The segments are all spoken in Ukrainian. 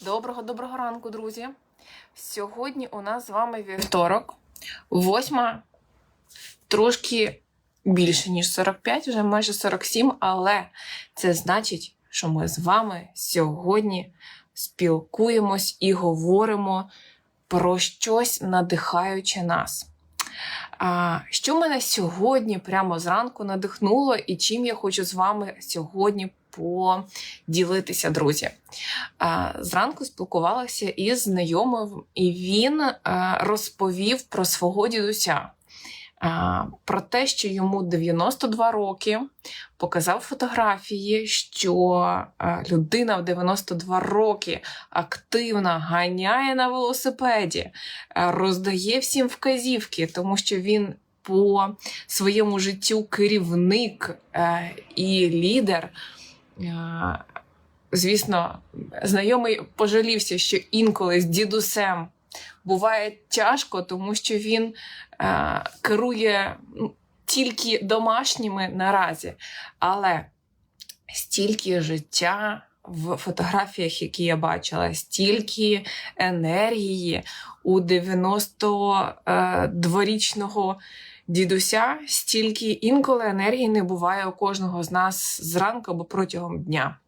Доброго доброго ранку, друзі. Сьогодні у нас з вами вівторок, восьма, трошки більше, ніж 45, вже майже 47, але це значить, що ми з вами сьогодні спілкуємось і говоримо про щось надихаюче нас. А, Що мене сьогодні прямо зранку надихнуло, і чим я хочу з вами сьогодні поділитися, друзі. Зранку спілкувалася із знайомим, і він розповів про свого дідуся. Про те, що йому 92 роки, показав фотографії, що людина в 92 роки активно ганяє на велосипеді, роздає всім вказівки, тому що він по своєму життю керівник е, і лідер. Е, Звісно, знайомий пожалівся, що інколи з дідусем буває тяжко, тому що він е, керує ну, тільки домашніми наразі, але стільки життя в фотографіях, які я бачила, стільки енергії у 92-річного дідуся, стільки інколи енергії не буває у кожного з нас зранку або протягом дня.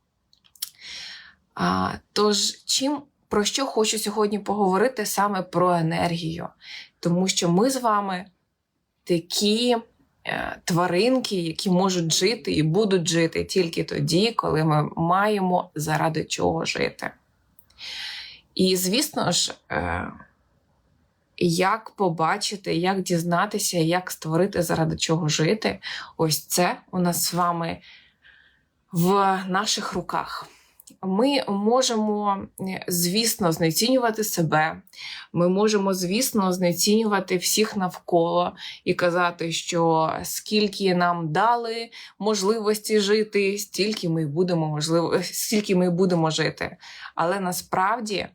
А, Тож, чим про що хочу сьогодні поговорити саме про енергію? Тому що ми з вами такі е, тваринки, які можуть жити і будуть жити тільки тоді, коли ми маємо заради чого жити. І, звісно ж, е, як побачити, як дізнатися, як створити заради чого жити, ось це у нас з вами в наших руках ми можемо, звісно, знецінювати себе. Ми можемо, звісно, знецінювати всіх навколо і казати, що скільки нам дали можливості жити, стільки ми будемо можливо, стільки ми будемо жити. Але насправді.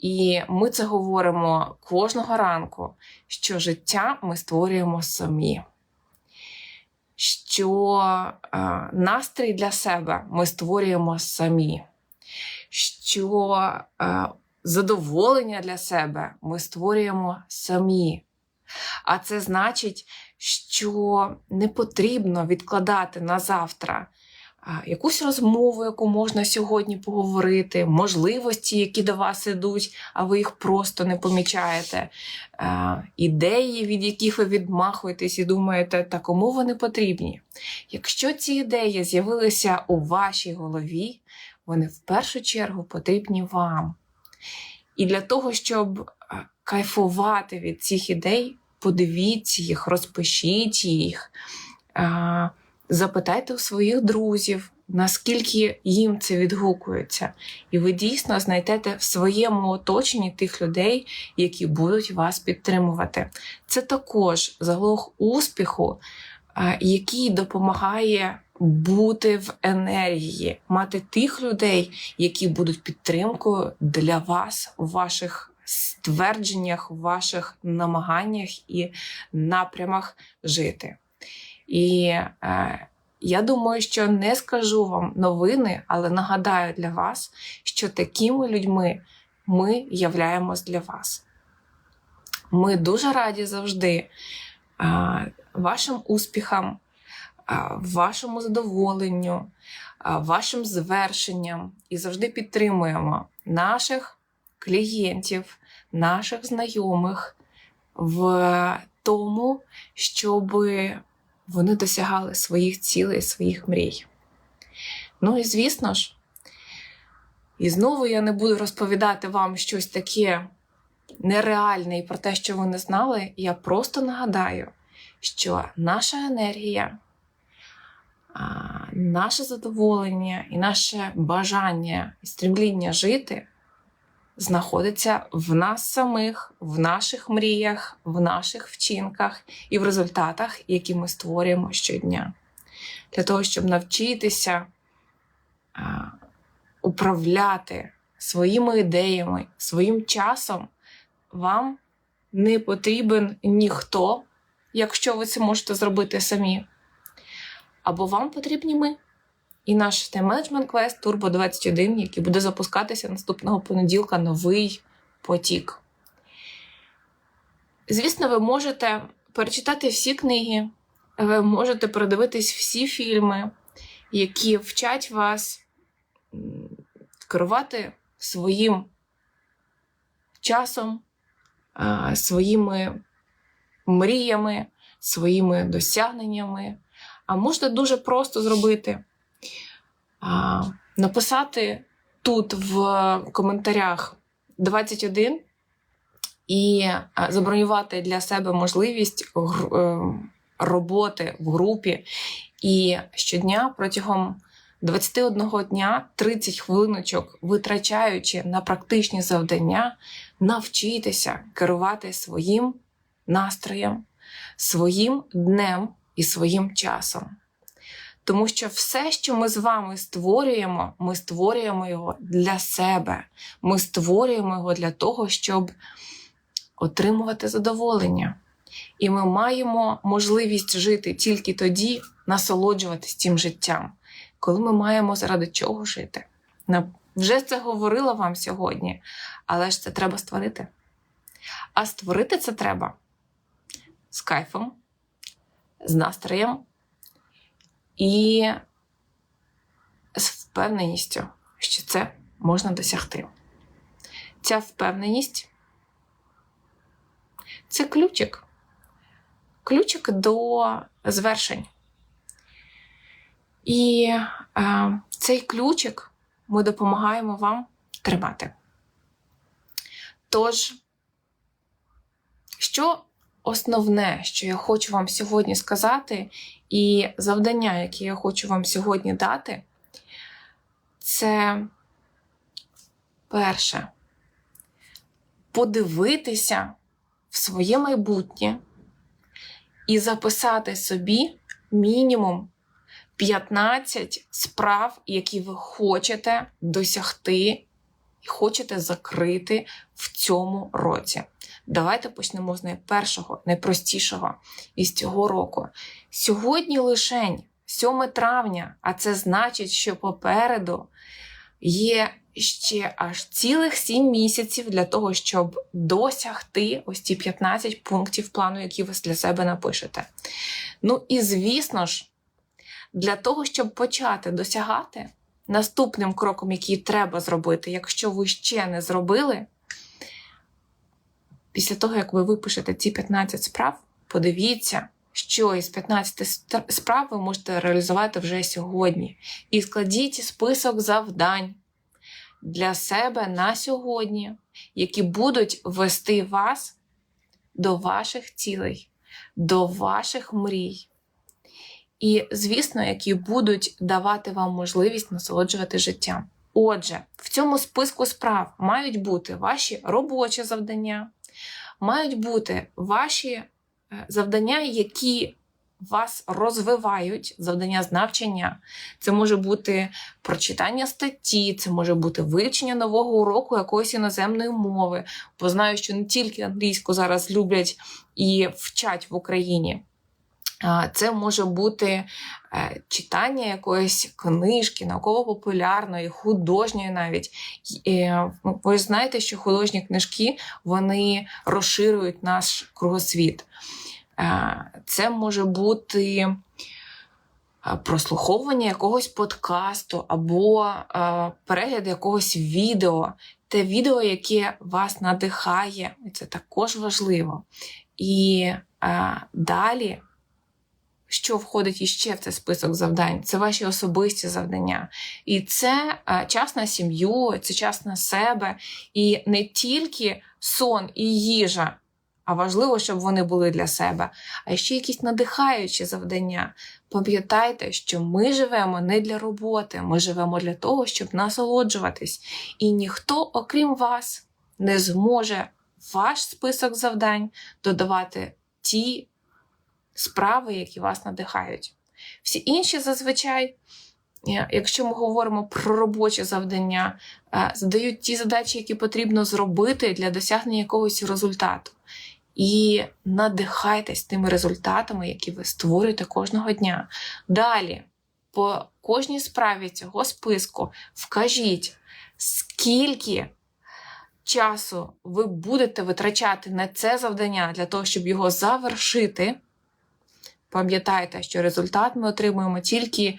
І ми це говоримо кожного ранку, що життя ми створюємо самі, що е, настрій для себе ми створюємо самі, що е, задоволення для себе ми створюємо самі. А це значить, що не потрібно відкладати на завтра якусь розмову, яку можна сьогодні поговорити, можливості, які до вас ідуть, а ви їх просто не помічаєте, ідеї, від яких ви відмахуєтесь і думаєте, та кому вони потрібні. Якщо ці ідеї з'явилися у вашій голові, вони в першу чергу потрібні вам. І для того, щоб кайфувати від цих ідей, подивіться їх, розпишіть їх. Запитайте у своїх друзів, наскільки їм це відгукується, і ви дійсно знайдете в своєму оточенні тих людей, які будуть вас підтримувати. Це також залог успіху, який допомагає бути в енергії, мати тих людей, які будуть підтримкою для вас у ваших ствердженнях, у ваших намаганнях і напрямах жити. І е, я думаю, що не скажу вам новини, але нагадаю для вас, що такими людьми ми являємось для вас. Ми дуже раді завжди е, вашим успіхам, е, вашому задоволенню, е, вашим звершенням і завжди підтримуємо наших клієнтів, наших знайомих в тому, щоби вони досягали своїх цілей, своїх мрій. Ну і звісно ж, і знову я не буду розповідати вам щось таке нереальне і про те, що ви не знали. Я просто нагадаю, що наша енергія, наше задоволення і наше бажання і стремління жити знаходиться в нас самих, в наших мріях, в наших вчинках і в результатах, які ми створюємо щодня. Для того, щоб навчитися а, управляти своїми ідеями, своїм часом, вам не потрібен ніхто, якщо ви це можете зробити самі. Або вам потрібні ми. І наш тайм-менеджмент квест Turbo 21, який буде запускатися наступного понеділка новий потік. Звісно, ви можете перечитати всі книги, ви можете передивитись всі фільми, які вчать вас керувати своїм часом, своїми мріями, своїми досягненнями. А можете дуже просто зробити, написати тут в коментарях 21 і забронювати для себе можливість е, роботи в групі. І щодня протягом 21 дня 30 хвилиночок, витрачаючи на практичні завдання, навчитися керувати своїм настроєм, своїм днем і своїм часом. Тому що все, що ми з вами створюємо, ми створюємо його для себе. Ми створюємо його для того, щоб отримувати задоволення. І ми маємо можливість жити тільки тоді, насолоджуватись цим життям, коли ми маємо заради чого жити. Вже це говорила вам сьогодні, але ж це треба створити. А створити це треба з кайфом, з настроєм і з впевненістю, що це можна досягти. Ця впевненість це ключик. Ключик до звершень. І е, цей ключик ми допомагаємо вам тримати. Тож, що основне, що я хочу вам сьогодні сказати, і завдання, яке я хочу вам сьогодні дати, це перше подивитися в своє майбутнє і записати собі мінімум 15 справ, які ви хочете досягти і хочете закрити в цьому році. Давайте почнемо з найпершого, найпростішого із цього року. Сьогодні лишень 7 травня, а це значить, що попереду є ще аж цілих 7 місяців для того, щоб досягти ось ці 15 пунктів плану, які ви для себе напишете. Ну і звісно ж, для того, щоб почати досягати, наступним кроком, який треба зробити, якщо ви ще не зробили, після того, як ви випишете ці 15 справ, подивіться, що із 15 справ ви можете реалізувати вже сьогодні. І складіть список завдань для себе на сьогодні, які будуть вести вас до ваших цілей, до ваших мрій. І, звісно, які будуть давати вам можливість насолоджувати життям. Отже, в цьому списку справ мають бути ваші робочі завдання, мають бути ваші е, завдання, які вас розвивають, завдання з навчання. Це може бути прочитання статті, це може бути вивчення нового уроку якоїсь іноземної мови. Бо знаю, що не тільки англійську зараз люблять і вчать в Україні. Це може бути е, читання якоїсь книжки, науково-популярної, художньої навіть. Е, ви знаєте, що художні книжки вони розширюють наш кругосвіт. Е, це може бути прослуховування якогось подкасту або перегляд якогось відео, те відео, яке вас надихає, це також важливо. І далі що входить іще в цей список завдань. Це ваші особисті завдання. І це е, час на сім'ю, це час на себе. І не тільки сон і їжа, а важливо, щоб вони були для себе, а ще якісь надихаючі завдання. Пам'ятайте, що ми живемо не для роботи, ми живемо для того, щоб насолоджуватись. І ніхто, окрім вас, не зможе ваш список завдань додавати ті справи, які вас надихають. Всі інші зазвичай, е, якщо ми говоримо про робочі завдання, е, задають ті задачі, які потрібно зробити для досягнення якогось результату. І надихайтесь тими результатами, які ви створюєте кожного дня. Далі, по кожній справі цього списку вкажіть, скільки часу ви будете витрачати на це завдання для того, щоб його завершити. Пам'ятайте, що результат ми отримуємо тільки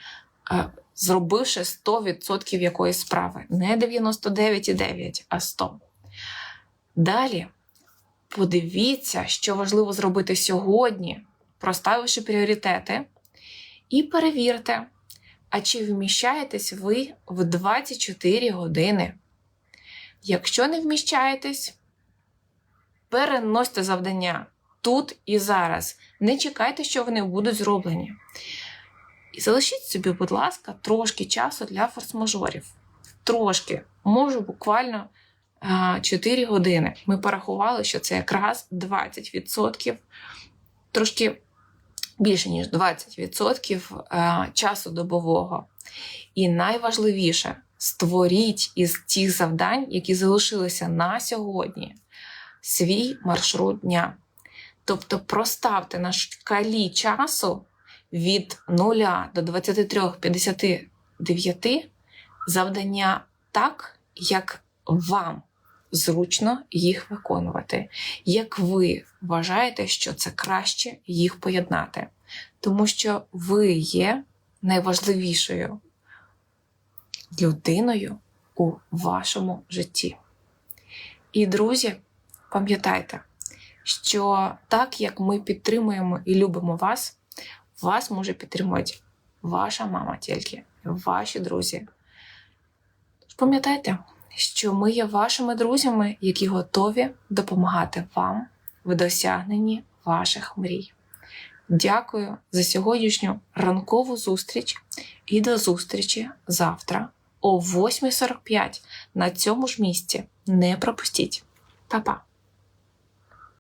е, зробивши 100% якоїсь справи. Не 99,9, а 100. Далі подивіться, що важливо зробити сьогодні, проставивши пріоритети, і перевірте, а чи вміщаєтесь ви в 24 години. Якщо не вміщаєтесь, переносьте завдання тут і зараз. Не чекайте, що вони будуть зроблені. І залишіть собі, будь ласка, трошки часу для форс-мажорів. Трошки, можу буквально 4 години. Ми порахували, що це якраз 20%, трошки більше, ніж 20% часу добового. І найважливіше створіть із тих завдань, які залишилися на сьогодні, свій маршрут дня. Тобто проставте на шкалі часу від 0 до 23.59 завдання так, як вам зручно їх виконувати, як ви вважаєте, що це краще їх поєднати. Тому що ви є найважливішою людиною у вашому житті. І, друзі, пам'ятайте, що так як ми підтримуємо і любимо вас, вас може підтримувати ваша мама тільки, ваші друзі. Пам'ятайте, що ми є вашими друзями, які готові допомагати вам в досягненні ваших мрій. Дякую за сьогоднішню ранкову зустріч і до зустрічі завтра о 8.45 на цьому ж місці. Не пропустіть. Па-па!